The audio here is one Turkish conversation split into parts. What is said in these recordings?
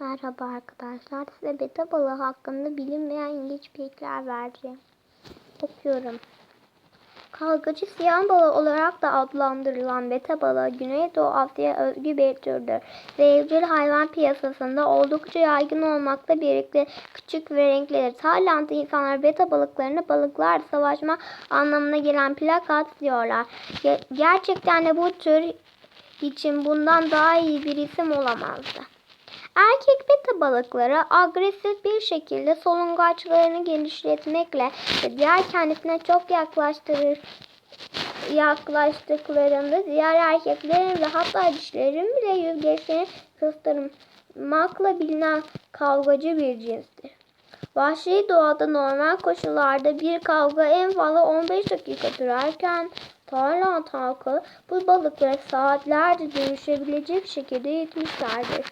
Merhaba arkadaşlar. Size beta balığı hakkında bilinmeyen ilginç bilgiler vereceğim. Okuyorum. Kalgacı siyah balığı olarak da adlandırılan beta balığı Güneydoğu Asya'ya özgü bir türdür ve evcil hayvan piyasasında oldukça yaygın olmakla birlikte küçük ve renklidir. Tayland'da insanlar beta balıklarını balıklar savaşma anlamına gelen plakat diyorlar. Ge- gerçekten de bu tür için bundan daha iyi bir isim olamazdı. Erkek beta balıkları agresif bir şekilde solungaçlarını genişletmekle ve diğer kendisine çok yaklaştırır yaklaştıklarında diğer erkeklerin ve hatta dişlerin bile yüzgeçlerini kıstırmakla bilinen kavgacı bir cinstir. Vahşi doğada normal koşullarda bir kavga en fazla 15 dakika sürerken Tayland halkı bu balıkları saatlerce dövüşebilecek şekilde eğitmişlerdir.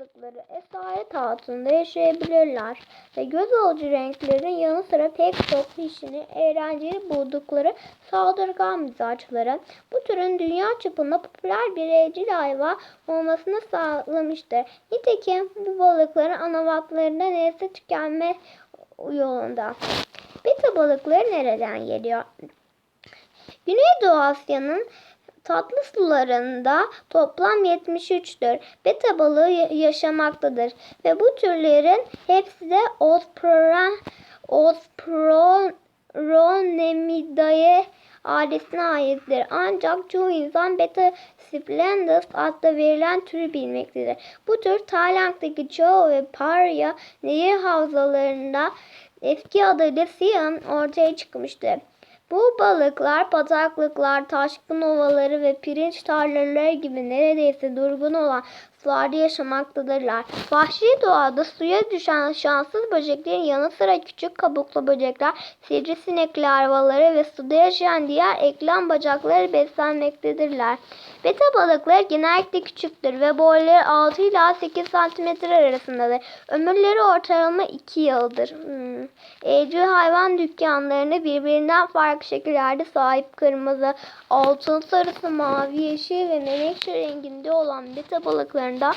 Beta balıkları esaret altında yaşayabilirler ve göz alıcı renklerin yanı sıra pek çok işini eğlenceli buldukları saldırgan mizaçları bu türün dünya çapında popüler bir evcil hayvan olmasını sağlamıştır. Nitekim bu balıkların anavatlarında nesli tükenme yolunda. Beta balıkları nereden geliyor? Güneydoğu Asya'nın tatlı sularında toplam 73'tür. Beta balığı ya- yaşamaktadır ve bu türlerin hepsi de Osprora, Osproronnemidae ailesine aittir. Ancak çoğu insan Beta splendens adlı verilen türü bilmektedir. Bu tür Tayland'daki çoğu ve Paria nehir havzalarında eski adıyla Siam ortaya çıkmıştır. Bu balıklar bataklıklar, taşkın ovaları ve pirinç tarlaları gibi neredeyse durgun olan sularda yaşamaktadırlar. Vahşi doğada suya düşen şanssız böceklerin yanı sıra küçük kabuklu böcekler, sivrisinek larvaları ve suda yaşayan diğer eklem bacakları beslenmektedirler. Beta balıkları genellikle küçüktür ve boyları 6 ila 8 cm arasındadır. Ömürleri ortalama 2 yıldır. Hmm. Evcil hayvan dükkanlarında birbirinden farklı şekillerde sahip kırmızı, altın sarısı, mavi, yeşil ve menekşe renginde olan beta balıklarında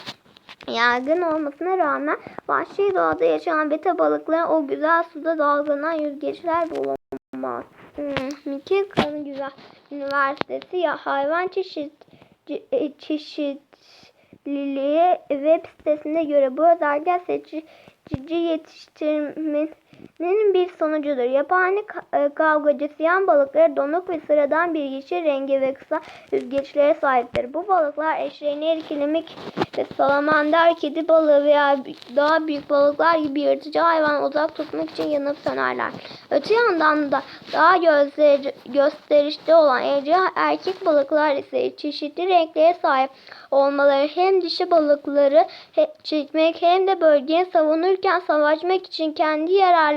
yaygın olmasına rağmen vahşi doğada yaşayan beta balıkları o güzel suda dalgalanan yüzgeçler bulamaz. Hmm. Michigan Güzel Üniversitesi ya hayvan çeşit e, çeşitliliği web sitesine göre bu özellikle seçici yetiştirmenin bir sonucudur. Yabani ka- e, kavgacı siyah balıkları donuk ve sıradan bir yeşil rengi ve kısa yüzgeçlere sahiptir. Bu balıklar eşeğini erkilemek ve salamander, kedi balığı veya daha büyük balıklar gibi yırtıcı hayvan uzak tutmak için yanıp sönerler. Öte yandan da daha göster gösterişli olan evcil erkek balıklar ise çeşitli renklere sahip olmaları hem dişi balıkları çekmek hem de bölgeyi savunurken savaşmak için kendi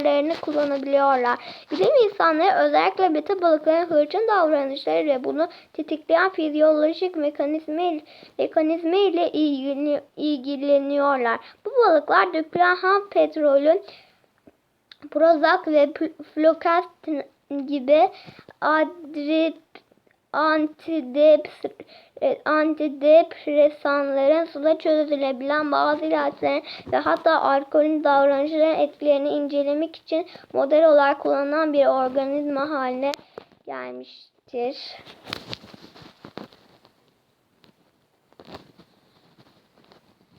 yararlarını kullanabiliyorlar. Bilim insanları özellikle beta balıkların hırçın davranışları ve bunu tetikleyen fizyolojik mekanizma, mekanizma ile ilgileniyorlar. Bu balıklar dökülen ham petrolün Prozac ve Flocatin gibi adri antidepres antidepresanların suda çözülebilen bazı ilaçların ve hatta alkolün davranışların etkilerini incelemek için model olarak kullanılan bir organizma haline gelmiştir.